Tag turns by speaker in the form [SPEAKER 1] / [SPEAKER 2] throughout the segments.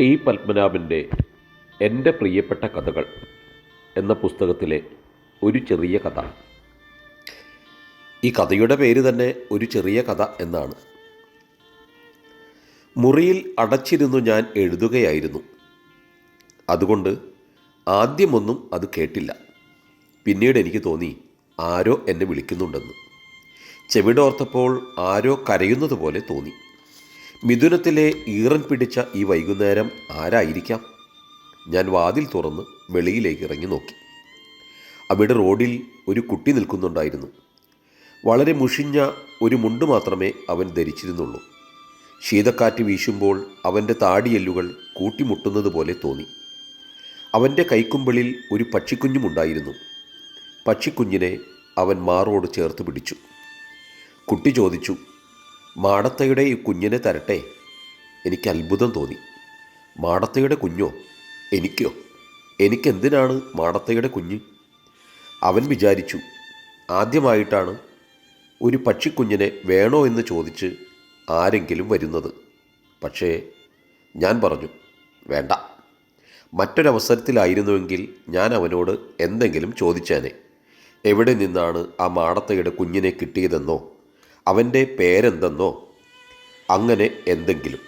[SPEAKER 1] T പത്മനാഭന്റെ എന്റെ പ്രിയപ്പെട്ട കഥകൾ എന്ന പുസ്തകത്തിലെ ഒരു ചെറിയ കഥ. ഈ കഥയുടെ പേര് തന്നെ ഒരു ചെറിയ കഥ എന്നാണ്. മുറിയിൽ അടച്ചിരുന്നു ഞാൻ എഴുതുകയായിരുന്നു. അതുകൊണ്ട് ആദ്യമൊന്നും അത് കേട്ടില്ല. പിന്നീട് എനിക്ക് തോന്നി ആരോ എന്നെ വിളിക്കുന്നുണ്ടെന്ന്. ചെവിടോർത്തപ്പോൾ ആരോ കരയുന്നത് പോലെ തോന്നി. മിഥുനത്തിലെ ഈറൻ പിടിച്ച ഈ വൈകുന്നേരം ആരായിരിക്കാം? ഞാൻ വാതിൽ തുറന്ന് വെളിയിലേക്ക് ഇറങ്ങി നോക്കി. അവിടെ റോഡിൽ ഒരു കുട്ടി നിൽക്കുന്നുണ്ടായിരുന്നു. വളരെ മുഷിഞ്ഞ ഒരു മുണ്ട് മാത്രമേ അവൻ ധരിച്ചിരുന്നുള്ളൂ. ശീതക്കാറ്റ് വീശുമ്പോൾ അവന്റെ താടിയെല്ലുകൾ കൂട്ടിമുട്ടുന്നത് പോലെ തോന്നി. അവന്റെ കൈക്കുമ്പിളിൽ ഒരു പക്ഷിക്കുഞ്ഞുമുണ്ടായിരുന്നു. പക്ഷിക്കുഞ്ഞിനെ അവൻ മാറോട് ചേർത്ത് പിടിച്ചു. കുട്ടി ചോദിച്ചു മാടത്തയുടെ ഈ കുഞ്ഞിനെ തരട്ടെ. എനിക്ക് അത്ഭുതം തോന്നി. മാടത്തയുടെ കുഞ്ഞോ? എനിക്കോ? എനിക്കെന്തിനാണ് മാടത്തയുടെ കുഞ്ഞ്? അവൻ വിചാരിച്ചു ആദ്യമായിട്ടാണ് ഒരു പക്ഷിക്കുഞ്ഞിനെ വേണോ എന്ന് ചോദിച്ച് ആരെങ്കിലും വരുന്നത്. പക്ഷേ ഞാൻ പറഞ്ഞു വേണ്ട. മറ്റൊരവസരത്തിലായിരുന്നുവെങ്കിൽ ഞാൻ അവനോട് എന്തെങ്കിലും ചോദിച്ചേനെ. എവിടെ നിന്നാണ് ആ മാടത്തയുടെ കുഞ്ഞിനെ കിട്ടിയതെന്നോ? അവന്റെ പേരെന്തെന്നോ അങ്ങനെ എന്തെങ്കിലും.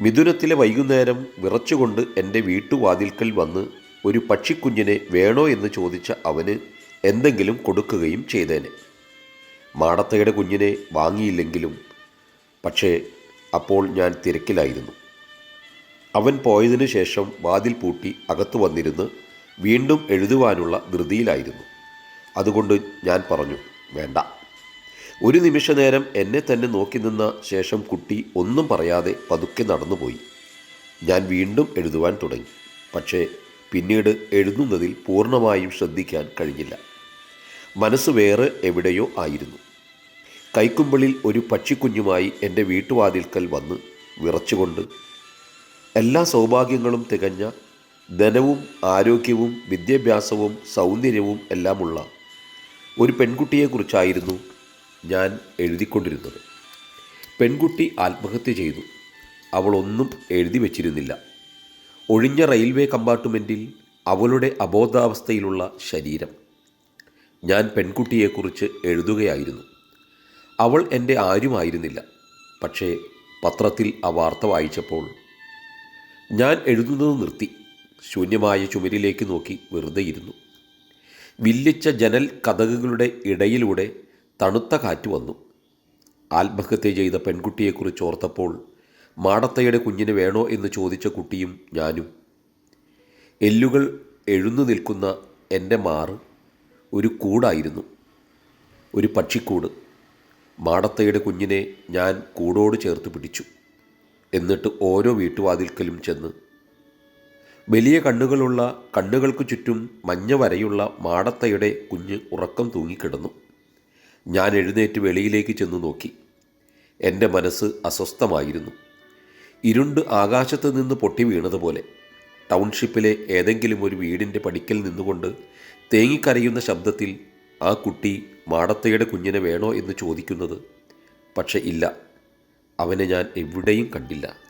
[SPEAKER 1] മിഥുനത്തിലെ വൈകുന്നേരം വിറച്ചുകൊണ്ട് എന്റെ വീട്ടുവാതിൽക്കൽ വന്ന് ഒരു പക്ഷിക്കുഞ്ഞിനെ വേണോ എന്ന് ചോദിച്ച അവന് എന്തെങ്കിലും കൊടുക്കുകയും ചെയ്തേനെ. മാടത്തയുടെ കുഞ്ഞിനെ വാങ്ങിയില്ലെങ്കിലും പക്ഷേ അപ്പോൾ ഞാൻ തിരക്കിലായിരുന്നു. അവൻ പോയതിനു ശേഷം വാതിൽ പൂട്ടി അകത്തു വന്നിരുന്ന് വീണ്ടും എഴുതുവാനുള്ള ധൃതിയിലായിരുന്നു. അതുകൊണ്ട് ഞാൻ പറഞ്ഞു വേണ്ട ഒരു നിമിഷ നേരം എന്നെ തന്നെ നോക്കി നിന്ന ശേഷം കുട്ടി ഒന്നും പറയാതെ പതുക്കെ നടന്നുപോയി. ഞാൻ വീണ്ടും എഴുതുവാൻ തുടങ്ങി. പക്ഷേ പിന്നീട് എഴുതുന്നതിൽ പൂർണമായും ശ്രദ്ധിക്കാൻ കഴിഞ്ഞില്ല. മനസ്സ് വേറെ എവിടെയോ ആയിരുന്നു. കൈക്കുമ്പളിൽ ഒരു പക്ഷിക്കുഞ്ഞുമായി എന്റെ വീട്ടുവാതിൽക്കൽ വന്ന് വിറച്ചുകൊണ്ട് എല്ലാ സൗഭാഗ്യങ്ങളും തികഞ്ഞ ധനവും ആരോഗ്യവും വിദ്യാഭ്യാസവും സൗന്ദര്യവും എല്ലാമുള്ള ഒരു പെൺകുട്ടിയെക്കുറിച്ചായിരുന്നു ഞാൻ എഴുതിക്കൊണ്ടിരുന്നത്. പെൺകുട്ടി ആത്മഹത്യ ചെയ്തു. അവളൊന്നും എഴുതി വച്ചിരുന്നില്ല. ഒഴിഞ്ഞ റെയിൽവേ കമ്പാർട്ട്മെന്റിൽ അവളുടെ അബോധാവസ്ഥയിലുള്ള ശരീരം. ഞാൻ പെൺകുട്ടിയെക്കുറിച്ച് എഴുതുകയായിരുന്നു. അവൾ എന്റെ ആരുമായിരുന്നില്ല. പക്ഷേ പത്രത്തിൽ ആ വാർത്ത വായിച്ചപ്പോൾ ഞാൻ എഴുതുന്നത് നിർത്തി. ശൂന്യമായ ചുമരിലേക്ക് നോക്കി വെറുതെ ഇരുന്നു വില്ലിച്ച ജനൽ കഥകുകളുടെ ഇടയിലൂടെ തണുത്ത കാറ്റ് വന്നു. ആത്മഹത്യ ചെയ്ത പെൺകുട്ടിയെക്കുറിച്ച് ഓർത്തപ്പോൾ മാടത്തയുടെ കുഞ്ഞിന് വേണോ എന്ന് ചോദിച്ച കുട്ടിയും ഞാനും. എല്ലുകൾ എഴുന്നു നിൽക്കുന്ന എന്റെ മാറ് ഒരു കൂടായിരുന്നു. ഒരു പക്ഷിക്കൂട്. മാടത്തയുടെ കുഞ്ഞിനെ ഞാൻ കൂടോട് ചേർത്ത് പിടിച്ചു. എന്നിട്ട് ഓരോ വീട്ടുവാതിൽക്കലും ചെന്ന്. വലിയ കണ്ണുകളുള്ള കണ്ണുകൾക്ക് ചുറ്റും മഞ്ഞ വരയുള്ള മാടത്തയുടെ കുഞ്ഞ് ഉറക്കം തൂങ്ങിക്കിടന്നു. ഞാൻ എഴുന്നേറ്റ് വെളിയിലേക്ക് ചെന്നു നോക്കി. എന്റെ മനസ്സ് അസ്വസ്ഥമായിരുന്നു. ഇരുണ്ട് ആകാശത്ത് നിന്ന് പൊട്ടി വീണതുപോലെ. ടൗൺഷിപ്പിലെ ഏതെങ്കിലും ഒരു വീടിന്റെ പടിക്കൽ നിന്നുകൊണ്ട് തേങ്ങിക്കരയുന്ന ശബ്ദത്തിൽ ആ കുട്ടി മാടത്തയുടെ കുഞ്ഞിനെ വേണോ? എന്ന് ചോദിക്കുന്നത് പക്ഷെ ഇല്ല. അവനെ ഞാൻ എവിടെയും കണ്ടില്ല.